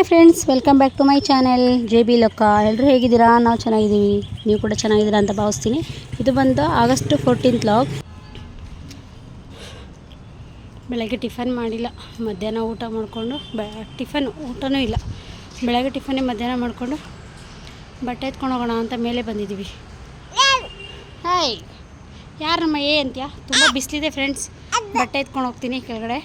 Hi friends welcome back to my channel J B ಲೊಕ್ಕ ಎಲ್ಲರೂ ಹೇಗಿದ್ದೀರಾ? ನಾವು ಚೆನ್ನಾಗಿದ್ದೀವಿ. ನೀವು ಕೂಡ ಚೆನ್ನಾಗಿದ್ದೀರಾ ಅಂತ ಭಾವಿಸ್ತೀನಿ. ಇದು ಬಂದು ಆಗಸ್ಟ್ ಫೋರ್ಟೀನ್ತ್ ಲಾಗ್ ಬೆಳಗ್ಗೆ ಟಿಫನ್ ಮಾಡಿಲ್ಲ. ಮಧ್ಯಾಹ್ನ ಊಟ ಮಾಡಿಕೊಂಡು ಬೆ ಟಿಫನ್ ಊಟನೂ ಇಲ್ಲ. ಬೆಳಗ್ಗೆ ಟಿಫನ್ನೇ ಮಧ್ಯಾಹ್ನ ಮಾಡಿಕೊಂಡು ಬಟ್ಟೆ ಎತ್ಕೊಂಡು ಹೋಗೋಣ ಅಂತ ಮೇಲೆ ಬಂದಿದ್ದೀವಿ. ಹಾಯ್ ಯಾರು ನಮ್ಮ ಏ ಅಂತ್ಯಾ? ತುಂಬ ಬಿಸಿಲಿದೆ ಫ್ರೆಂಡ್ಸ್. ಬಟ್ಟೆ ಎತ್ಕೊಂಡು ಹೋಗ್ತೀನಿ ಕೆಳಗಡೆ.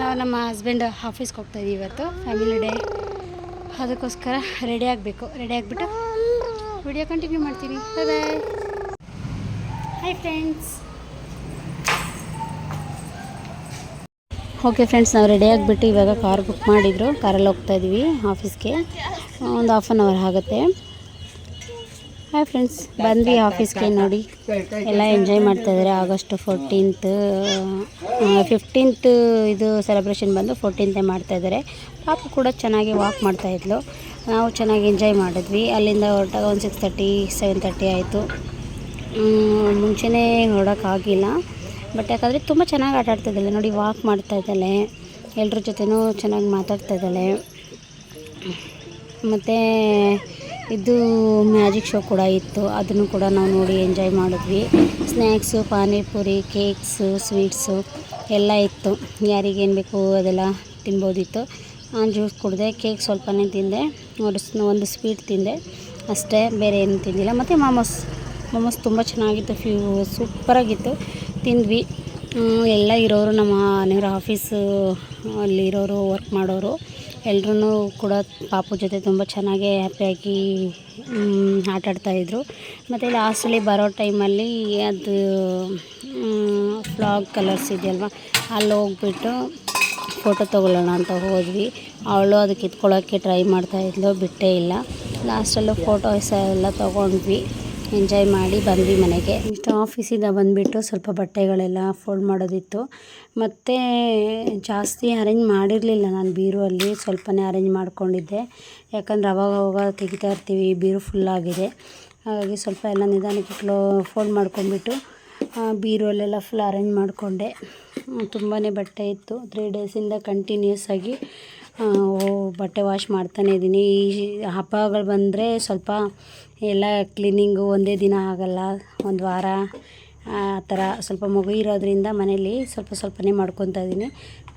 ನಾವು ನಮ್ಮ ಹಸ್ಬೆಂಡ್ ಆಫೀಸ್ಗೆ ಹೋಗ್ತಾ ಇದ್ದೀವಿ ಇವತ್ತು ಫ್ಯಾಮಿಲಿ ಡೇ ಅದಕ್ಕೋಸ್ಕರ ರೆಡಿ ಆಗಬೇಕು ರೆಡಿ ಆಗಿಬಿಟ್ಟು ವಿಡಿಯೋ ಕಂಟಿನ್ಯೂ ಮಾಡ್ತೀನಿ. Bye bye hi friends okay friends ನಾವು ರೆಡಿ ಆಗಿಬಿಟ್ಟು ಇವಾಗ ಕಾರ್ ಬುಕ್ ಮಾಡಿದ್ರು. ಕಾರಲ್ಲಿ ಹೋಗ್ತಾ ಇದ್ದೀವಿ ಆಫೀಸ್ಗೆ ಒಂದು ಹಾಫ್ ಆನ್ ಅವರ್ ಆಗುತ್ತೆ. ಹಾಯ್ ಫ್ರೆಂಡ್ಸ್ ಬಂದ್ವಿ ಆಫೀಸ್ಗೆ ನೋಡಿ. ಎಲ್ಲ ಎಂಜಾಯ್ ಮಾಡ್ತಾ ಇದ್ದಾರೆ. ಆಗಸ್ಟ್ ಫೋರ್ಟೀನ್ತ್ ಫಿಫ್ಟೀನ್ತ್ ಇದು ಸೆಲೆಬ್ರೇಷನ್ ಬಂದು ಫೋರ್ಟೀನ್ತೇ ಮಾಡ್ತಾ ಇದ್ದಾರೆ. ಪಾಪ ಕೂಡ ಚೆನ್ನಾಗಿ ವಾಕ್ ಮಾಡ್ತಾ ಇದ್ಲು. ನಾವು ಚೆನ್ನಾಗಿ ಎಂಜಾಯ್ ಮಾಡಿದ್ವಿ. ಅಲ್ಲಿಂದ ಹೊರಟಾಗ ಒಂದು ಸಿಕ್ಸ್ ತರ್ಟಿ ಸೆವೆನ್ ತರ್ಟಿ ಆಯಿತು. ಮುಂಚೆನೇ ಹೊರಡೋಕ್ಕಾಗಿಲ್ಲ ಬಟ್ ಯಾಕಂದರೆ ತುಂಬ ಚೆನ್ನಾಗಿ ಆಟ ನೋಡಿ ವಾಕ್ ಮಾಡ್ತಾ ಇದ್ದಾಳೆ. ಎಲ್ಲರ ಜೊತೆನೂ ಚೆನ್ನಾಗಿ ಮಾತಾಡ್ತಾ ಇದ್ದಾಳೆ. ಮತ್ತು ಇದು ಮ್ಯಾಜಿಕ್ ಶೋ ಕೂಡ ಇತ್ತು. ಅದನ್ನು ಕೂಡ ನಾವು ನೋಡಿ ಎಂಜಾಯ್ ಮಾಡಿದ್ವಿ. ಸ್ನ್ಯಾಕ್ಸು ಪಾನಿಪುರಿ, ಕೇಕ್ಸು, ಸ್ವೀಟ್ಸು ಎಲ್ಲ ಇತ್ತು. ಯಾರಿಗೇನು ಬೇಕು ಅದೆಲ್ಲ ತಿನ್ಬೋದಿತ್ತು. ಜ್ಯೂಸ್ ಕುಡಿದೆ, ಕೇಕ್ ಸ್ವಲ್ಪನೇ ತಿಂದೆ. ಒಂದು ಒಂದು ಸ್ವೀಟ್ ತಿಂದೆ. ಅಷ್ಟೇ, ಬೇರೆ ಏನು ತಿಂದಿಲ್ಲ. ಮತ್ತು ಮಾಮೋಸ್, ಮೊಮೋಸ್ ತುಂಬ ಚೆನ್ನಾಗಿತ್ತು, ಫ್ಯೂ, ಸೂಪರಾಗಿತ್ತು. ತಿಂದ್ವಿ. ಎಲ್ಲ ಇರೋರು ನಮ್ಮ ಮನೆಯವ್ರ, ಆಫೀಸು, ಅಲ್ಲಿರೋರು, ವರ್ಕ್ ಮಾಡೋರು. ಎಲ್ಲರೂ ಕೂಡ ಪಾಪು ಜೊತೆ ತುಂಬ ಚೆನ್ನಾಗೇ ಹ್ಯಾಪಿಯಾಗಿ ಆಟ ಆಡ್ತಾಯಿದ್ರು ಮತ್ತು ಲಾಸ್ಟಲ್ಲಿ ಬರೋ ಟೈಮಲ್ಲಿ ಅದು ಫ್ಲಾಗ್ ಕಲರ್ಸ್ ಇದೆಯಲ್ವ, ಅಲ್ಲಿ ಹೋಗ್ಬಿಟ್ಟು ಫೋಟೋ ತೊಗೊಳ್ಳೋಣ ಅಂತ ಹೋದ್ವಿ. ಅವಳು ಅದಕ್ಕೆ ಕಿತ್ಕೊಳ್ಳೋಕ್ಕೆ ಟ್ರೈ ಮಾಡ್ತಾಯಿದ್ಲು ಬಿಟ್ಟೇ ಇಲ್ಲ. ಲಾಸ್ಟಲ್ಲೂ ಫೋಟೋಸ್ ಎಲ್ಲ ತೊಗೊಂಡ್ವಿ. ಎಂಜಾಯ್ ಮಾಡಿ ಬಂದ್ವಿ ಮನೆಗೆ. ಇಷ್ಟು ಆಫೀಸಿಂದ ಬಂದುಬಿಟ್ಟು ಸ್ವಲ್ಪ ಬಟ್ಟೆಗಳೆಲ್ಲ ಫೋಲ್ಡ್ ಮಾಡೋದಿತ್ತು. ಮತ್ತು ಜಾಸ್ತಿ ಅರೇಂಜ್ ಮಾಡಿರಲಿಲ್ಲ ನಾನು ಬೀರುವಲ್ಲಿ, ಸ್ವಲ್ಪನೇ ಅರೇಂಜ್ ಮಾಡಿಕೊಂಡಿದ್ದೆ. ಯಾಕಂದ್ರೆ ಅವಾಗ ಅವಾಗ ತೆಗಿತಾ ಇರ್ತೀವಿ, ಬೀರು ಫುಲ್ಲಾಗಿದೆ ಹಾಗಾಗಿ ಸ್ವಲ್ಪ ಎಲ್ಲ ನಿಧಾನಕ್ಕೆ ಕ್ಲೋ ಫೋಲ್ಡ್ ಮಾಡ್ಕೊಂಡ್ಬಿಟ್ಟು ಬೀರುವಲ್ಲೆಲ್ಲ ಫುಲ್ ಅರೇಂಜ್ ಮಾಡಿಕೊಂಡೆ. ತುಂಬಾ ಬಟ್ಟೆ ಇತ್ತು. ತ್ರೀ ಡೇಸಿಂದ ಕಂಟಿನ್ಯೂಸ್ ಆಗಿ ಬಟ್ಟೆ ವಾಶ್ ಮಾಡ್ತಾನೆ ಇದ್ದೀನಿ. ಈ ಹಬ್ಬಗಳು ಬಂದರೆ ಸ್ವಲ್ಪ ಎಲ್ಲ ಕ್ಲೀನಿಂಗು ಒಂದೇ ದಿನ ಆಗಲ್ಲ, ಒಂದು ವಾರ, ಆ ಥರ ಸ್ವಲ್ಪ ಮಗು ಇರೋದ್ರಿಂದ ಮನೇಲಿ ಸ್ವಲ್ಪ ಸ್ವಲ್ಪನೇ ಮಾಡ್ಕೊತಾ ಇದ್ದೀನಿ.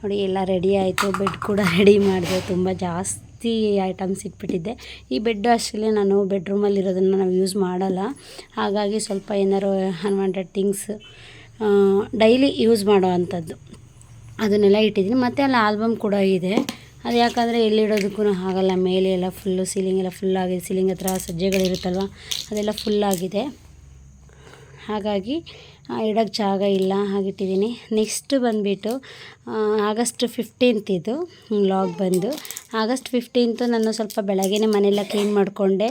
ನೋಡಿ, ಎಲ್ಲ ರೆಡಿ ಆಯಿತು. ಬೆಡ್ ಕೂಡ ರೆಡಿ ಮಾಡಿದೆ. ತುಂಬ ಜಾಸ್ತಿ ಐಟಮ್ಸ್ ಇಟ್ಬಿಟ್ಟಿದ್ದೆ. ಈ ಬೆಡ್ ಅಷ್ಟೇ ನಾನು ಬೆಡ್ರೂಮಲ್ಲಿ ಇರೋದನ್ನು ನಾವು ಯೂಸ್ ಮಾಡಲ್ಲ. ಹಾಗಾಗಿ ಸ್ವಲ್ಪ ಏನಾರು ಅನ್ವಾಂಟೆಡ್ ಥಿಂಗ್ಸ್ ಡೈಲಿ ಯೂಸ್ ಮಾಡೋ ಅಂಥದ್ದು. ಅದನ್ನೆಲ್ಲ ಇಟ್ಟಿದ್ದೀನಿ. ಮತ್ತು ಅಲ್ಲಿ ಆಲ್ಬಮ್ ಕೂಡ ಇದೆ. ಅದು ಯಾಕಂದರೆ ಎಲ್ಲಿಡೋದಕ್ಕೂ ಆಗಲ್ಲ ಮೇಲೆ ಎಲ್ಲ ಫುಲ್ಲು ಸೀಲಿಂಗ್ ಎಲ್ಲ ಫುಲ್ ಆಗಿದೆ ಸೀಲಿಂಗ್ ಹತ್ರ ಸಜ್ಜೆಗಳಿರುತ್ತಲ್ವ ಅದೆಲ್ಲ ಫುಲ್ಲಾಗಿದೆ ಹಾಗಾಗಿ ಇಡೋಕ್ಕೆ ಜಾಗ ಇಲ್ಲ ಹಾಗಿಟ್ಟಿದ್ದೀನಿ. ನೆಕ್ಸ್ಟ್ ಬಂದುಬಿಟ್ಟು ಆಗಸ್ಟ್ ಫಿಫ್ಟೀನ್ತ್ ಇದು ಲಾಗ್ ಬಂದು. ಆಗಸ್ಟ್ ಫಿಫ್ಟೀನ್ತು ನಾನು ಸ್ವಲ್ಪ ಬೆಳಗ್ಗೆನೇ ಮನೆಯೆಲ್ಲ ಕ್ಲೀನ್ ಮಾಡಿಕೊಂಡೆ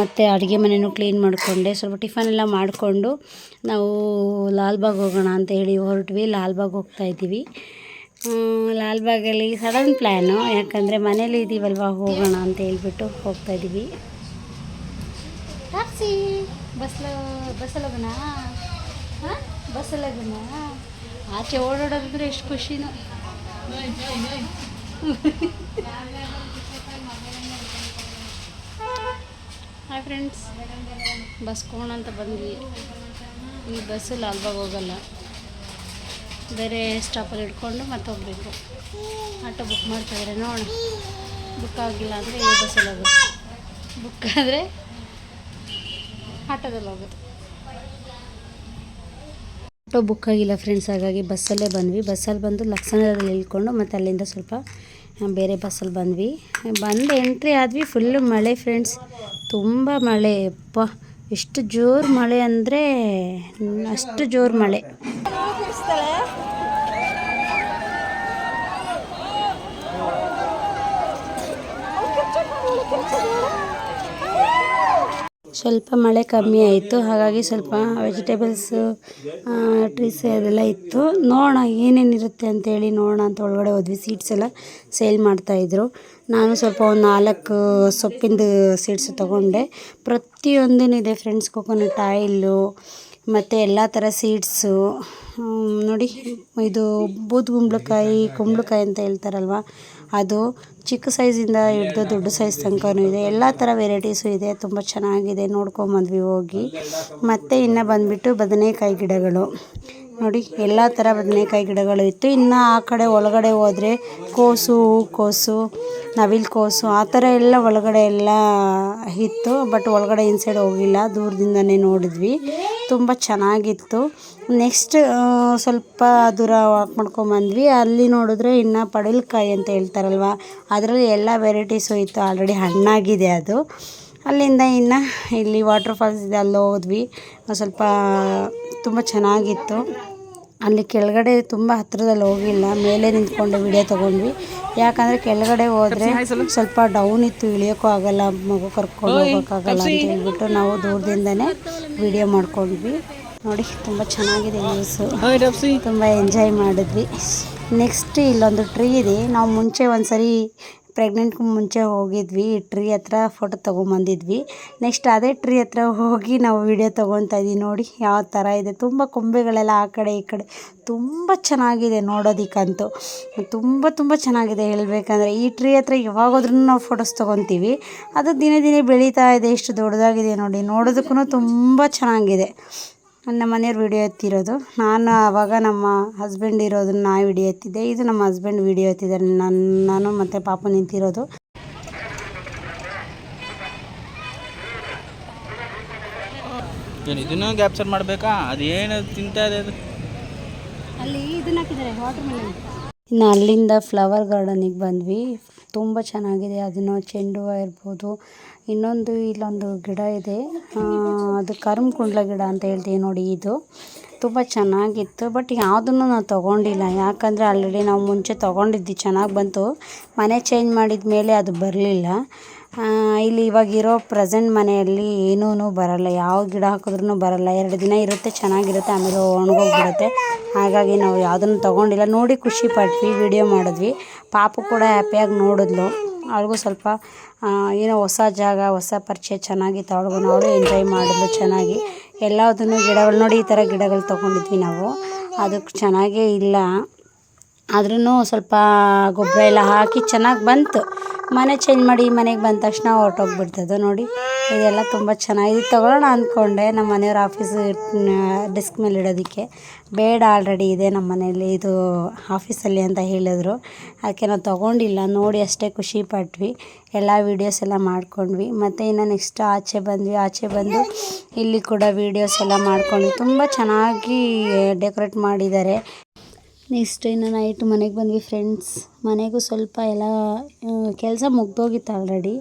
ಮತ್ತು ಅಡುಗೆ ಮನೆಯೂ ಕ್ಲೀನ್ ಮಾಡಿಕೊಂಡೆ. ಸ್ವಲ್ಪ ಟಿಫನ್ ಎಲ್ಲ ಮಾಡಿಕೊಂಡು ನಾವು ಲಾಲ್ಬಾಗ್ ಹೋಗೋಣ ಅಂತ ಹೇಳಿ ಹೊರಟ್ವಿ. ಲಾಲ್ಬಾಗ್ ಹೋಗ್ತಾ ಇದ್ದೀವಿ. ಹ್ಮ್, ಲಾಲ್ಬಾಗಲ್ಲಿ ಸಡನ್ ಪ್ಲ್ಯಾನು ಯಾಕಂದರೆ ಮನೇಲಿ ಇದ್ದೀವಲ್ವ ಹೋಗೋಣ ಅಂತ ಹೇಳ್ಬಿಟ್ಟು ಹೋಗ್ತಾ ಇದ್ದೀವಿ ಟ್ಯಾಕ್ಸಿ ಬಸ್ಲ ಬಸ್ಸಲ್ಲಿ ಹಾಂ? ಬಸ್ಸಲ್ಲಿ ಹೋಗೋಣ? ಆಚೆ ಓಡಾಡೋದಂದ್ರೆ ಎಷ್ಟು ಖುಷಿನೋ. ಹಾಯ್ ಫ್ರೆಂಡ್ಸ್ ಬಸ್ ಅಂತ ಬಂದ್ವಿ. ಈ ಬಸ್ಸು ಲಾಲ್ಬಾಗ್ ಹೋಗಲ್ಲ. ಬೇರೆ ಸ್ಟಾಪಲ್ಲಿ ಇಟ್ಕೊಂಡು ಮತ್ತೆ ಹೋಗಬೇಕು ಆಟೋ ಬುಕ್ ಮಾಡ್ತಾಯಿದ್ರೆ ನೋಡೋಣ. ಬುಕ್ ಆಗಿಲ್ಲ ಅಂದರೆ ಈ ಬಸ್ಸಲ್ಲಿ ಹೋಗೋದು ಬುಕ್ ಆದರೆ ಆಟೋದಲ್ಲಿ ಹೋಗೋದು ಆಟೋ ಬುಕ್ ಆಗಿಲ್ಲ ಫ್ರೆಂಡ್ಸ್ ಹಾಗಾಗಿ ಬಸ್ಸಲ್ಲೇ ಬಂದ್ವಿ. ಬಸ್ಸಲ್ಲಿ ಬಂದು ಲಕ್ಷಣದಲ್ಲಿ ಇಳ್ಕೊಂಡು ಮತ್ತು ಅಲ್ಲಿಂದ ಸ್ವಲ್ಪ ಬೇರೆ ಬಸ್ಸಲ್ಲಿ ಬಂದ್ವಿ. ಬಂದು ಎಂಟ್ರಿ ಆದ್ವಿ ಫುಲ್ಲು ಮಳೆ ಫ್ರೆಂಡ್ಸ್ ತುಂಬ ಮಳೆ, ಅಪ್ಪ. ಎಷ್ಟು ಜೋರು ಮಳೆ ಅಂದರೆ ಅಷ್ಟು ಜೋರು ಮಳೆ. ಸ್ವಲ್ಪ ಮಳೆ ಕಮ್ಮಿ ಆಯಿತು, ಹಾಗಾಗಿ ಸ್ವಲ್ಪ ವೆಜಿಟೇಬಲ್ಸು ಟ್ರೀಸ್ ಅದೆಲ್ಲ ಇತ್ತು. ನೋಡೋಣ ಏನೇನಿರುತ್ತೆ ಅಂತೇಳಿ ನೋಡೋಣ ಅಂತ ಒಳಗಡೆ ಹೋದ್ವಿ. ಸೀಡ್ಸ್ ಎಲ್ಲ ಸೇಲ್ ಮಾಡ್ತಾಯಿದ್ರು ನಾನು ಸ್ವಲ್ಪ ಒಂದು ನಾಲ್ಕು ಸೊಪ್ಪಿಂದು ಸೀಡ್ಸ್ ತೊಗೊಂಡೆ. ಪ್ರತಿಯೊಂದೂ ಇದೆ ಫ್ರೆಂಡ್ಸ್ ಕೊಕೊನಟ್ ಆಯಿಲ್ಲು ಮತ್ತು ಎಲ್ಲ ಥರ ಸೀಡ್ಸು ನೋಡಿ, ಇದು ಬೂದು ಕುಂಬಳಕಾಯಿ ಕುಂಬಳಕಾಯಿ ಅಂತ ಹೇಳ್ತಾರಲ್ವ, ಅದು ಚಿಕ್ಕ ಸೈಜಿಂದ ಹಿಡ್ದು ದೊಡ್ಡ ಸೈಜ್ ತನಕನೂ ಇದೆ. ಎಲ್ಲ ಥರ ವೆರೈಟೀಸು ಇದೆ, ತುಂಬ ಚೆನ್ನಾಗಿದೆ ನೋಡ್ಕೊಂಬಂದ್ವಿ ಹೋಗಿ. ಮತ್ತು ಇನ್ನು ಬಂದುಬಿಟ್ಟು ಬದನೆಕಾಯಿ ಗಿಡಗಳು. ನೋಡಿ, ಎಲ್ಲ ಥರ ಬದನೆಕಾಯಿ ಗಿಡಗಳು ಇತ್ತು. ಇನ್ನು ಆ ಕಡೆ ಒಳಗಡೆ ಹೋದರೆ ಕೋಸು ಹೂಕೋಸು ನವಿಲು ಕೋಸು, ಆ ಥರ ಎಲ್ಲ ಒಳಗಡೆ ಎಲ್ಲ ಇತ್ತು. ಬಟ್ ಒಳಗಡೆ ಇನ್ಸೈಡ್ ಹೋಗಿಲ್ಲ ದೂರದಿಂದನೇ ನೋಡಿದ್ವಿ. ತುಂಬ ಚೆನ್ನಾಗಿತ್ತು. ನೆಕ್ಸ್ಟ್ ಸ್ವಲ್ಪ ದೂರ ವಾಕ್ ಮಾಡ್ಕೊಂಬಂದ್ವಿ ಅಲ್ಲಿ ನೋಡಿದ್ರೆ ಇನ್ನು ಪಡಲ್ಕಾಯಿ ಅಂತ ಹೇಳ್ತಾರಲ್ವ? ಅದರಲ್ಲಿ ಎಲ್ಲ ವೆರೈಟೀಸು ಇತ್ತು. ಆಲ್ರೆಡಿ ಹಣ್ಣಾಗಿದೆ ಅದು. ಅಲ್ಲಿಂದ ಇನ್ನು ಇಲ್ಲಿ ವಾಟರ್ ಫಾಲ್ಸ್ ಇದೆ, ಅಲ್ಲಿ ಹೋದ್ವಿ. ಸ್ವಲ್ಪ ತುಂಬ ಚೆನ್ನಾಗಿತ್ತು. ಅಲ್ಲಿ ಕೆಳಗಡೆ ತುಂಬ ಹತ್ರದಲ್ಲಿ ಹೋಗಿಲ್ಲ ಮೇಲೆ ನಿಂತ್ಕೊಂಡು ವಿಡಿಯೋ ತೊಗೊಂಡ್ವಿ. ಯಾಕಂದರೆ ಕೆಳಗಡೆ ಹೋದರೆ ಸ್ವಲ್ಪ ಡೌನ್ ಇತ್ತು ಇಳಿಯೋಕ್ಕೂ ಆಗಲ್ಲ ಮಗು ಕರ್ಕೊಂಡು ಹೋಗೋಕ್ಕಾಗಲ್ಲ ಅಂತ ಹೇಳ್ಬಿಟ್ಟು ನಾವು ದೂರದಿಂದನೇ ವಿಡಿಯೋ ಮಾಡ್ಕೊಂಡ್ವಿ. ನೋಡಿ ತುಂಬ ಚೆನ್ನಾಗಿದೆ ನ್ಯೂಸು ತುಂಬ ಎಂಜಾಯ್ ಮಾಡಿದ್ವಿ. ನೆಕ್ಸ್ಟ್ ಇಲ್ಲೊಂದು ಟ್ರೀ ಇದೆ. ನಾವು ಮುಂಚೆ ಒಂದು ಸರಿ ಪ್ರೆಗ್ನೆಂಟ್ಗೂ ಮುಂಚೆ ಹೋಗಿದ್ವಿ. ಈ ಟ್ರೀ ಹತ್ರ ಫೋಟೋ ತೊಗೊಂಬಂದಿದ್ವಿ. ನೆಕ್ಸ್ಟ್ ಅದೇ ಟ್ರೀ ಹತ್ರ ಹೋಗಿ ನಾವು ವಿಡಿಯೋ ತೊಗೊತಾ ಇದ್ದೀವಿ ನೋಡಿ ಯಾವ ಥರ ಇದೆ. ತುಂಬ ಕೊಂಬೆಗಳೆಲ್ಲ ಆ ಕಡೆ ಈ ಕಡೆ. ತುಂಬ ಚೆನ್ನಾಗಿದೆ ನೋಡೋದಕ್ಕಂತೂ. ತುಂಬ ತುಂಬ ಚೆನ್ನಾಗಿದೆ ಹೇಳಬೇಕಂದ್ರೆ. ಈ ಟ್ರೀ ಹತ್ರ ಯಾವಾಗೋದ್ರೂ ನಾವು ಫೋಟೋಸ್ ತೊಗೊತೀವಿ. ಅದು ದಿನೇ ದಿನೇ ಬೆಳೀತಾ ಇದೆ. ಎಷ್ಟು ದೊಡ್ಡದಾಗಿದೆ ನೋಡಿ. ನೋಡೋದಕ್ಕೂ ತುಂಬ ಚೆನ್ನಾಗಿದೆ. ನಮ್ಮ ಮನೆಯವ್ರು ವಿಡಿಯೋ ಎತ್ತಿರೋದು. ನಾನು ಆವಾಗ ನಮ್ಮ ಹಸ್ಬೆಂಡ್ ಇರೋದನ್ನ ನಾ ವಿಡಿಯೋ ಎತ್ತಿದ್ದೆ. ಇದು ನಮ್ಮ ಹಸ್ಬೆಂಡ್ ವಿಡಿಯೋ ಎತ್ತಿದ್ದಾರೆ ನಾನು ನಾನು ಮತ್ತು ಪಾಪ ನಿಂತಿರೋದು. ಏನು ಇದನ್ನು ಕ್ಯಾಪ್ಚರ್ ಮಾಡಬೇಕಾ? ಅದೇನು ತಿಂತಾ ಇದೆ ಅದು? ಅಲ್ಲಿ ಇದನ್ನ ಹಾಕಿದ್ದಾರೆ ವಾಟರ್ ಮೆಲನ್ ಇನ್ನು ಅಲ್ಲಿಂದ ಫ್ಲವರ್ ಗಾರ್ಡನಿಗೆ ಬಂದ್ವಿ. ತುಂಬ ಚೆನ್ನಾಗಿದೆ. ಅದನ್ನು ಚೆಂಡು ಹೂವು ಇರ್ಬೋದು. ಇನ್ನೊಂದು ಇಲ್ಲೊಂದು ಗಿಡ ಇದೆ. ಅದು ಕರ್ಮ್ ಕುಂಡ್ಲ ಗಿಡ ಅಂತ ಹೇಳ್ತೀವಿ ನೋಡಿ ಇದು. ತುಂಬ ಚೆನ್ನಾಗಿತ್ತು, ಬಟ್ ಯಾವುದನ್ನು ನಾವು ತೊಗೊಂಡಿಲ್ಲ. ಯಾಕಂದರೆ ಆಲ್ರೆಡಿ ನಾವು ಮುಂಚೆ ತೊಗೊಂಡಿದ್ವಿ, ಚೆನ್ನಾಗಿ ಬಂತು. ಮನೆ ಚೇಂಜ್ ಮಾಡಿದ ಮೇಲೆ ಅದು ಬರಲಿಲ್ಲ. ಇಲ್ಲಿ ಇವಾಗಿರೋ ಪ್ರೆಸೆಂಟ್ ಮನೆಯಲ್ಲಿ ಏನೂ ಬರಲ್ಲ. ಯಾವ ಗಿಡ ಹಾಕಿದ್ರೂ ಬರಲ್ಲ. ಎರಡು ದಿನ ಇರುತ್ತೆ, ಚೆನ್ನಾಗಿರುತ್ತೆ, ಆಮೇಲೆ ಒಣಗೋಗ್ಬಿಡುತ್ತೆ. ಹಾಗಾಗಿ ನಾವು ಯಾವುದನ್ನು ತೊಗೊಂಡಿಲ್ಲ. ನೋಡಿ ಖುಷಿ ಪಟ್ವಿ ವಿಡಿಯೋ ಮಾಡಿದ್ವಿ. ಪಾಪು ಕೂಡ ಹ್ಯಾಪಿಯಾಗಿ ನೋಡಿದ್ಲು. ಅವ್ಳಿಗೂ ಸ್ವಲ್ಪ ಏನೋ ಹೊಸ ಜಾಗ, ಹೊಸ ಪರಿಚಯ ಚೆನ್ನಾಗಿತ್ತು. ಅವ್ಳಿಗೂ ಅವಳು ಎಂಜಾಯ್ ಮಾಡಿದ್ಲು ಚೆನ್ನಾಗಿ. ಎಲ್ಲದನ್ನು ಗಿಡಗಳು ನೋಡಿ ಈ ಥರ ಗಿಡಗಳು ತೊಗೊಂಡಿದ್ವಿ ನಾವು. ಅದಕ್ಕೆ ಚೆನ್ನಾಗೇ ಇಲ್ಲ. ಆದ್ರೂ ಸ್ವಲ್ಪ ಗೊಬ್ಬರ ಎಲ್ಲ ಹಾಕಿ ಚೆನ್ನಾಗಿ ಬಂತು. ಮನೆ ಚೇಂಜ್ ಮಾಡಿ ಮನೆಗೆ ಬಂದ ತಕ್ಷಣ ಹೊರ್ಟೋಗ್ಬಿಡ್ತದೆ ನೋಡಿ. ಇದೆಲ್ಲ ತುಂಬ ಚೆನ್ನಾಗಿ ಇದು ತೊಗೊಳ್ಳೋಣ ಅಂದ್ಕೊಂಡೆ ನಮ್ಮ ಮನೆಯವ್ರ ಆಫೀಸ್ ಡೆಸ್ಕ್ ಮೇಲೆ ಇಡೋದಕ್ಕೆ. ಬೇಡ ಆಲ್ರೆಡಿ ಇದೆ ನಮ್ಮ ಮನೆಯಲ್ಲಿ, ಇದು ಆಫೀಸಲ್ಲಿ ಅಂತ ಹೇಳಿದ್ರು. ಅದಕ್ಕೆ ನಾವು ತೊಗೊಂಡಿಲ್ಲ, ನೋಡಿ ಅಷ್ಟೇ ಖುಷಿ ಪಟ್ವಿ. ಎಲ್ಲ ವೀಡಿಯೋಸ್ ಎಲ್ಲ ಮಾಡ್ಕೊಂಡ್ವಿ. ಮತ್ತು ಇನ್ನು ನೆಕ್ಸ್ಟ್ ಆಚೆ ಬಂದ್ವಿ. ಆಚೆ ಬಂದು ಇಲ್ಲಿ ಕೂಡ ವೀಡಿಯೋಸ್ ಎಲ್ಲ ಮಾಡ್ಕೊಂಡ್ವಿ ತುಂಬ ಚೆನ್ನಾಗಿ ಡೆಕೋರೇಟ್ ಮಾಡಿದ್ದಾರೆ. ನೆಕ್ಸ್ಟ್ ಇನ್ನು ನೈಟ್ ಮನೆಗೆ ಬಂದ್ವಿ ಫ್ರೆಂಡ್ಸ್. ಮನೆಗೂ ಸ್ವಲ್ಪ ಎಲ್ಲ ಕೆಲಸ ಮುಗ್ದೋಗಿತ್ತು ಆಲ್ರೆಡಿ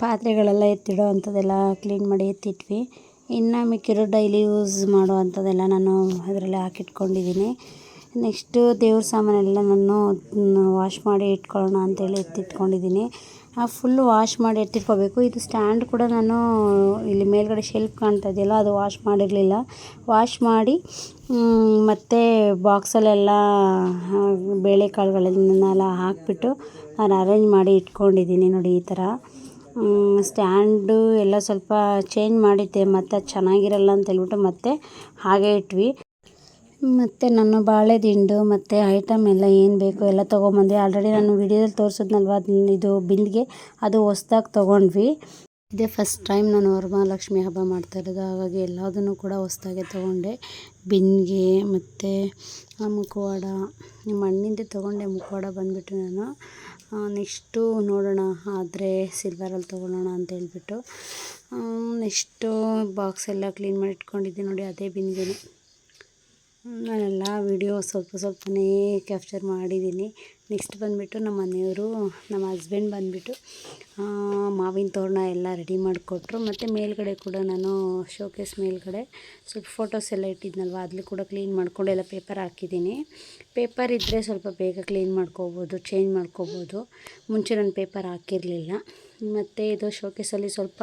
ಪಾತ್ರೆಗಳೆಲ್ಲ ಎತ್ತಿಡೋ ಅಂಥದ್ದೆಲ್ಲ ಕ್ಲೀನ್ ಮಾಡಿ ಎತ್ತಿಟ್ವಿ. ಇನ್ನು ಮಿಕ್ಕಿರೋ ಡೈಲಿ ಯೂಸ್ ಮಾಡೋ ಅಂಥದ್ದೆಲ್ಲ ನಾನು ಅದರಲ್ಲಿ ಹಾಕಿಟ್ಕೊಂಡಿದ್ದೀನಿ. ನೆಕ್ಸ್ಟು ದೇವ್ರ ಸಾಮಾನೆಲ್ಲ ನಾನು ವಾಶ್ ಮಾಡಿ ಇಟ್ಕೊಳ್ಳೋಣ ಅಂತೇಳಿ ಎತ್ತಿಟ್ಕೊಂಡಿದ್ದೀನಿ. ಫುಲ್ಲು ವಾಶ್ ಮಾಡಿ ಎತ್ತಿಟ್ಕೋಬೇಕು. ಇದು ಸ್ಟ್ಯಾಂಡ್ ಕೂಡ ನಾನು ಇಲ್ಲಿ ಮೇಲ್ಗಡೆ ಶೆಲ್ಫ್ ಕಾಣ್ತಾ ಇದೆಯಲ್ಲ, ಅದು ವಾಶ್ ಮಾಡಿರಲಿಲ್ಲ. ವಾಶ್ ಮಾಡಿ ಮತ್ತು ಬಾಕ್ಸಲ್ಲೆಲ್ಲ ಬೇಳೆಕಾಳುಗಳನ್ನೆಲ್ಲ ಹಾಕಿಬಿಟ್ಟು ನಾನು ಅರೇಂಜ್ ಮಾಡಿ ಇಟ್ಕೊಂಡಿದ್ದೀನಿ ನೋಡಿ ಈ ಥರ ಸ್ಟ್ಯಾಂಡು ಎಲ್ಲ ಸ್ವಲ್ಪ ಚೇಂಜ್ ಮಾಡಿದ್ದೆ, ಮತ್ತು ಚೆನ್ನಾಗಿರಲ್ಲ ಅಂತ ಹೇಳ್ಬಿಟ್ಟು ಮತ್ತೆ ಹಾಗೆ ಇಟ್ವಿ. ಮತ್ತು ನಾನು ಬಾಳೆದಿಂಡು ಮತ್ತು ಐಟಮ್ ಎಲ್ಲ ಏನು ಬೇಕು ಎಲ್ಲ ತೊಗೊಂಬಂದೆ. ಆಲ್ರೆಡಿ ನಾನು ವಿಡಿಯೋದಲ್ಲಿ ತೋರಿಸಿದ್ನಲ್ವ ಇದು ಬಿಂದಿಗೆ, ಅದು ಹೊಸ್ದಾಗಿ ತೊಗೊಂಡ್ವಿ. ಇದೇ ಫಸ್ಟ್ ಟೈಮ್ ನಾನು ವರಮಹಾಲಕ್ಷ್ಮಿ ಹಬ್ಬ ಮಾಡ್ತಾ ಇರೋದು, ಹಾಗಾಗಿ ಎಲ್ಲದನ್ನು ಕೂಡ ಹೊಸ್ದಾಗೆ ತೊಗೊಂಡೆ. ಬಿಂದಿಗೆ, ಮತ್ತು ಮುಖವಾಡ ಮಣ್ಣಿಂದೆ ತೊಗೊಂಡೆ ಮುಖವಾಡ ಬಂದುಬಿಟ್ಟು ನಾನು. ನೆಕ್ಸ್ಟು ನೋಡೋಣ, ಆದರೆ ಸಿಲ್ವರಲ್ಲಿ ತೊಗೊಳ್ಳೋಣ ಅಂತ ಹೇಳ್ಬಿಟ್ಟು. ನೆಕ್ಸ್ಟು ಬಾಕ್ಸ್ ಎಲ್ಲ ಕ್ಲೀನ್ ಮಾಡಿ ಇಟ್ಕೊಂಡಿದ್ದೆ ನೋಡಿ, ಅದೇ ಬಿಂದಿಗೆನೇ. ನಾನೆಲ್ಲ ವೀಡಿಯೋ ಸ್ವಲ್ಪ ಸ್ವಲ್ಪನೇ ಕ್ಯಾಪ್ಚರ್ ಮಾಡಿದ್ದೀನಿ ನೆಕ್ಸ್ಟ್ ಬಂದುಬಿಟ್ಟು ನಮ್ಮ ಮನೆಯವರು, ನಮ್ಮ ಹಸ್ಬೆಂಡ್ ಬಂದುಬಿಟ್ಟು ಮಾವಿನ ತೋರಣ ಎಲ್ಲ ರೆಡಿ ಮಾಡಿಕೊಟ್ರು. ಮತ್ತು ಮೇಲ್ಗಡೆ ಕೂಡ ನಾನು ಶೋಕೇಸ್ ಮೇಲ್ಗಡೆ ಸ್ವಲ್ಪ ಫೋಟೋಸ್ ಎಲ್ಲ ಇಟ್ಟಿದ್ನಲ್ವ ಅಲ್ಲಿ ಕೂಡ ಕ್ಲೀನ್ ಮಾಡಿಕೊಂಡು ಎಲ್ಲ ಪೇಪರ್ ಹಾಕಿದ್ದೀನಿ. ಪೇಪರ್ ಇದ್ದರೆ ಸ್ವಲ್ಪ ಬೇಗ ಕ್ಲೀನ್ ಮಾಡ್ಕೋಬೋದು ಚೇಂಜ್ ಮಾಡ್ಕೋಬೋದು. ಮುಂಚೆ ನಾನು ಪೇಪರ್ ಹಾಕಿರಲಿಲ್ಲ. ಮತ್ತು ಇದು ಶೋಕೇಸಲ್ಲಿ ಸ್ವಲ್ಪ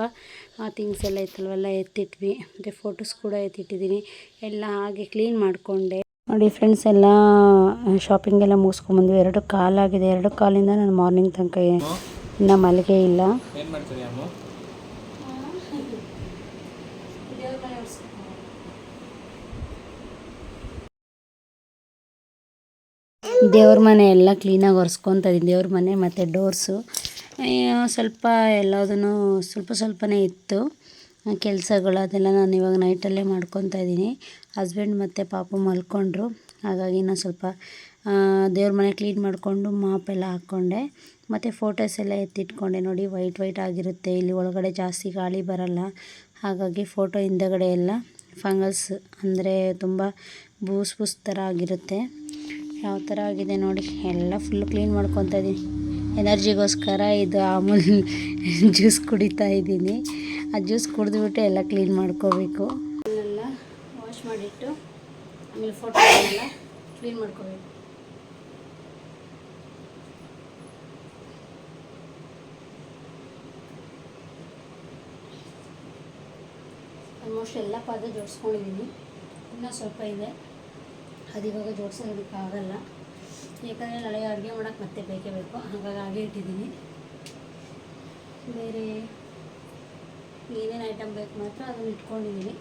ಥಿಂಗ್ಸ್ ಎಲ್ಲ ಇತ್ತಲ್ವಲ್ಲ ಎತ್ತಿಟ್ವಿ ಮತ್ತು ಫೋಟೋಸ್ ಕೂಡ ಎತ್ತಿಟ್ಟಿದ್ದೀನಿ. ಎಲ್ಲ ಹಾಗೆ ಕ್ಲೀನ್ ಮಾಡಿಕೊಂಡೆ. ನೋಡಿ ಫ್ರೆಂಡ್ಸ್ ಎಲ್ಲ ಶಾಪಿಂಗ್ ಎಲ್ಲ ಮುಗಿಸ್ಕೊಂಡ್ಬಂದ್ವಿ ಎರಡು ಕಾಲಾಗಿದೆ ಎರಡು ಕಾಲಿಂದ ನಾನು ಮಾರ್ನಿಂಗ್ ತನಕ ಇನ್ನು ಮಲಗೆ ಇಲ್ಲ. ದೇವ್ರ ಮನೆ ಎಲ್ಲ ಕ್ಲೀನಾಗಿ ಒರೆಸ್ಕೊತ ಇದ್ದೀನಿ ದೇವ್ರ ಮನೆ ಮತ್ತು ಡೋರ್ಸು ಸ್ವಲ್ಪ ಎಲ್ಲದೂ ಸ್ವಲ್ಪ ಸ್ವಲ್ಪನೇ ಇತ್ತು. ಕೆಲಸಗಳು ಅದೆಲ್ಲ ನಾನು ಇವಾಗ ನೈಟಲ್ಲೇ ಮಾಡ್ಕೊತಾ ಇದ್ದೀನಿ ಹಸ್ಬೆಂಡ್ ಮತ್ತು ಪಾಪು ಮಲ್ಕೊಂಡ್ರು. ಹಾಗಾಗಿ ನಾನು ಸ್ವಲ್ಪ ದೇವ್ರ ಮನೆ ಕ್ಲೀನ್ ಮಾಡಿಕೊಂಡು ಮಾಪೆಲ್ಲ ಹಾಕ್ಕೊಂಡೆ. ಮತ್ತು ಫೋಟೋಸ್ ಎಲ್ಲ ಎತ್ತಿಟ್ಕೊಂಡೆ. ನೋಡಿ ವೈಟ್ ವೈಟ್ ಆಗಿರುತ್ತೆ. ಇಲ್ಲಿ ಒಳಗಡೆ ಜಾಸ್ತಿ ಗಾಳಿ ಬರಲ್ಲ. ಹಾಗಾಗಿ ಫೋಟೋ ಹಿಂದಗಡೆ ಎಲ್ಲ. ಫಂಗಲ್ಸ್ ಅಂದರೆ ತುಂಬ ಬೂಸ್ ಬೂಸ್ ಥರ ಆಗಿರುತ್ತೆ. ಯಾವ ಥರ ಆಗಿದೆ ನೋಡಿ. ಎಲ್ಲ ಫುಲ್ ಕ್ಲೀನ್ ಮಾಡ್ಕೊತ ಇದ್ದೀನಿ ಎನರ್ಜಿಗೋಸ್ಕರ ಇದು ಆಮೂಲ್ ಜ್ಯೂಸ್ ಕುಡಿತಾ ಇದ್ದೀನಿ ಆ ಜ್ಯೂಸ್ ಕುಡಿದ್ಬಿಟ್ಟು ಎಲ್ಲ ಕ್ಲೀನ್ ಮಾಡ್ಕೋಬೇಕು. ಎಲ್ಲ ಮಾಡಿಟ್ಟು ಆಮೇಲೆ ಫೋಟೋ ಎಲ್ಲ ಕ್ಲೀನ್ ಮಾಡ್ಕೋಬೇಕು. ಆಲ್ಮೋಸ್ಟ್ ಎಲ್ಲ ಪಾದ ಜೋಡಿಸ್ಕೊಂಡಿದ್ದೀನಿ ಇನ್ನೂ ಸ್ವಲ್ಪ ಇದೆ. ಅದು ಇವಾಗ ಜೋಡಿಸೋದಕ್ಕಾಗಲ್ಲ ಯಾಕಂದರೆ ನಾಳೆ ಅಡುಗೆ ಮಾಡೋಕ್ಕೆ ಮತ್ತೆ ಬೇಕೇ ಬೇಕು. ಹಾಗಾಗಿ ಹಾಗೆ ಇಟ್ಟಿದ್ದೀನಿ. ಬೇರೆ ಏನೇನು ಐಟಮ್ ಬೇಕು ಮಾತ್ರ ಅದನ್ನು ಇಟ್ಕೊಂಡಿದ್ದೀನಿ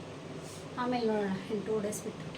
ಆಮೇಲೆ ನೋಡೋಣ ಟೂ ಡೇಸ್ ಬಿಟ್ಟು.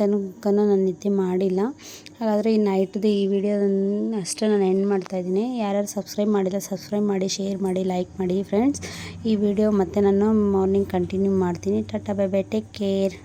ತನಕ ನಾನು ನಿದ್ದೆ ಮಾಡಿಲ್ಲ. ಹಾಗಾದರೆ ಈ ನೈಟ್ದು ಈ ವಿಡಿಯೋದನ್ನು ಅಷ್ಟೇ ನಾನು ಎಂಡ್ ಮಾಡ್ತಾಯಿದ್ದೀನಿ ಯಾರ್ಯಾರು ಸಬ್ಸ್ಕ್ರೈಬ್ ಮಾಡಿಲ್ಲ ಸಬ್ಸ್ಕ್ರೈಬ್ ಮಾಡಿ ಶೇರ್ ಮಾಡಿ ಲೈಕ್ ಮಾಡಿ ಫ್ರೆಂಡ್ಸ್ ಈ ವಿಡಿಯೋ ಮತ್ತೆ ನಾನು ಮಾರ್ನಿಂಗ್ ಕಂಟಿನ್ಯೂ ಮಾಡ್ತೀನಿ. Tata bye bye take care